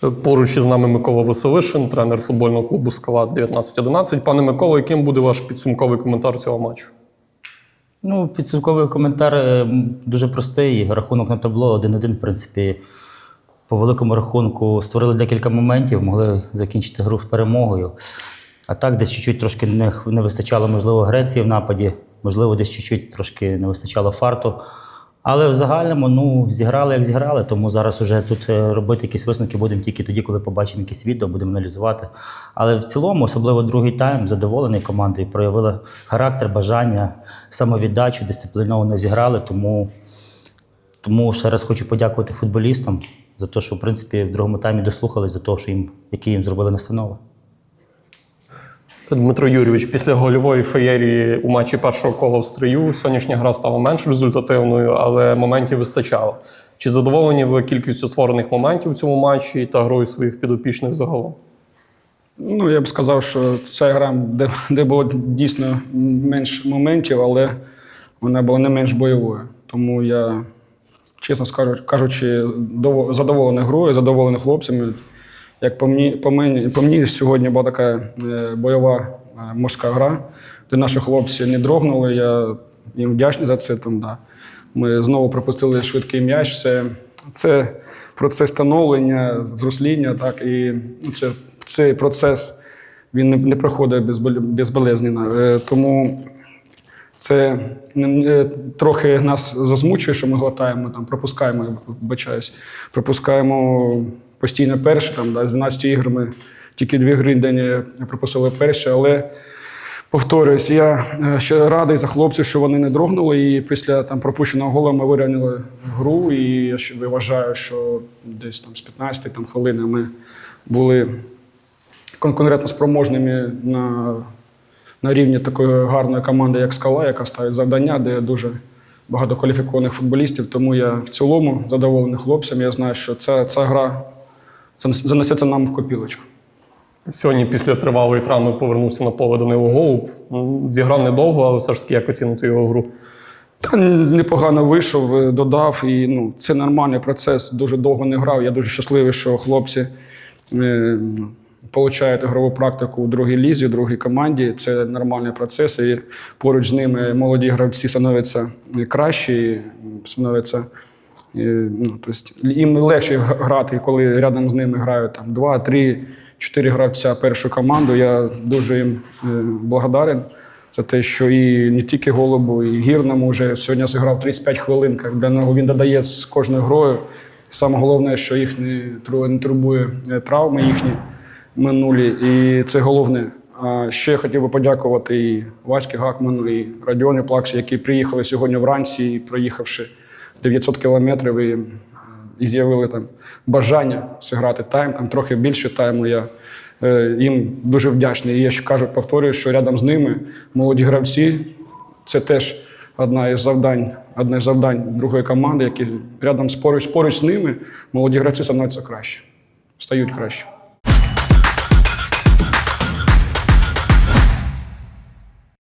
Поруч із нами Микола Веселишин, тренер футбольного клубу Скала 1911. Пане Миколо, яким буде ваш підсумковий коментар цього матчу? Ну, підсумковий коментар е, дуже простий. Рахунок на табло 1-1, в принципі, по великому рахунку створили декілька моментів, могли закінчити гру з перемогою. А так, десь чуть-чуть трошки не, не вистачало, можливо, агресії в нападі, можливо, десь чуть-чуть трошки не вистачало фарту. Але в загальному ну, зіграли, як зіграли, тому зараз вже тут е, робити якісь висновки будемо тільки тоді, коли побачимо якісь відео, будемо аналізувати. Але в цілому, особливо другий тайм, задоволений командою, проявили характер, бажання, самовіддачу, дисципліновано зіграли. Тому, тому ще раз хочу подякувати футболістам за те, що в принципі в другому таймі дослухались до того, що їм, які їм зробили настанови. Дмитро Юрійович, після гольової феєрії у матчі першого кола в стрию сьогоднішня гра стала менш результативною, але моментів вистачало. Чи задоволені ви кількістю створених моментів у цьому матчі та грою своїх підопічних загалом? Ну, я б сказав, що ця гра, де, де було дійсно менш моментів, але вона була не менш бойовою. Тому я, чесно кажучи, дово- задоволений грою, задоволений хлопцями. Як по мені, по мені, по мені сьогодні була така е, бойова е, морська гра, де наші хлопці не дрогнули. Я їм вдячний за це. Там, да. Ми знову пропустили швидкий м'яч. Це, це процес становлення, зросління, так, і це, цей процес він не, не проходить безболезненно. Тому це е, трохи нас засмучує, що ми глотаємо, там, пропускаємо, вибачаюсь, пропускаємо постійно перші, там, да, з 12 ігор ми тільки дві гри в день пропустили перші, але повторюсь, я е, ще радий за хлопців, що вони не дрогнули. І після там, пропущеного гола ми вирівняли гру. І я ще вважаю, що десь там з 15 там, хвилини ми були конкурентно спроможними на, на рівні такої гарної команди, як Скала, яка ставить завдання, де дуже багато кваліфікованих футболістів. Тому я в цілому задоволений хлопцям. Я знаю, що ця, ця гра занесеться нам в копілочку. Сьогодні після тривалої травми повернувся на поле Данило Голуб. М, Зіграв недовго, але все ж таки як оцінити його гру. Та непогано вийшов, е, додав. І ну, це нормальний процес. Дуже довго не грав. Я дуже щасливий, що хлопці е, получають ігрову практику у другій лізі, у другій команді. Це нормальний процес. І поруч з ними молоді гравці становляться кращі, становляться. Ну, тобто їм легше грати, коли рядом з ними грають там, два, три, чотири гравця першу команду. Я дуже їм е, благодарен за те, що і не тільки голубу, і гірному вже сьогодні зіграв 35 хвилин. як Для нього він додає з кожною грою. Саме головне, що їх не, турбує е, травми їхні минулі. І це головне. А ще я хотів би подякувати і Васьки Гакману, і Радіоні Плаксі, які приїхали сьогодні вранці, і проїхавши 900 кілометрів, і, і з'явили там бажання зіграти тайм, там трохи більше тайму. Я е, їм дуже вдячний. І я ще кажу, повторюю, що рядом з ними молоді гравці. Це теж одна із завдань, одне з завдань другої команди, які рядом з поруч, поруч з ними молоді гравці становляться краще, стають краще.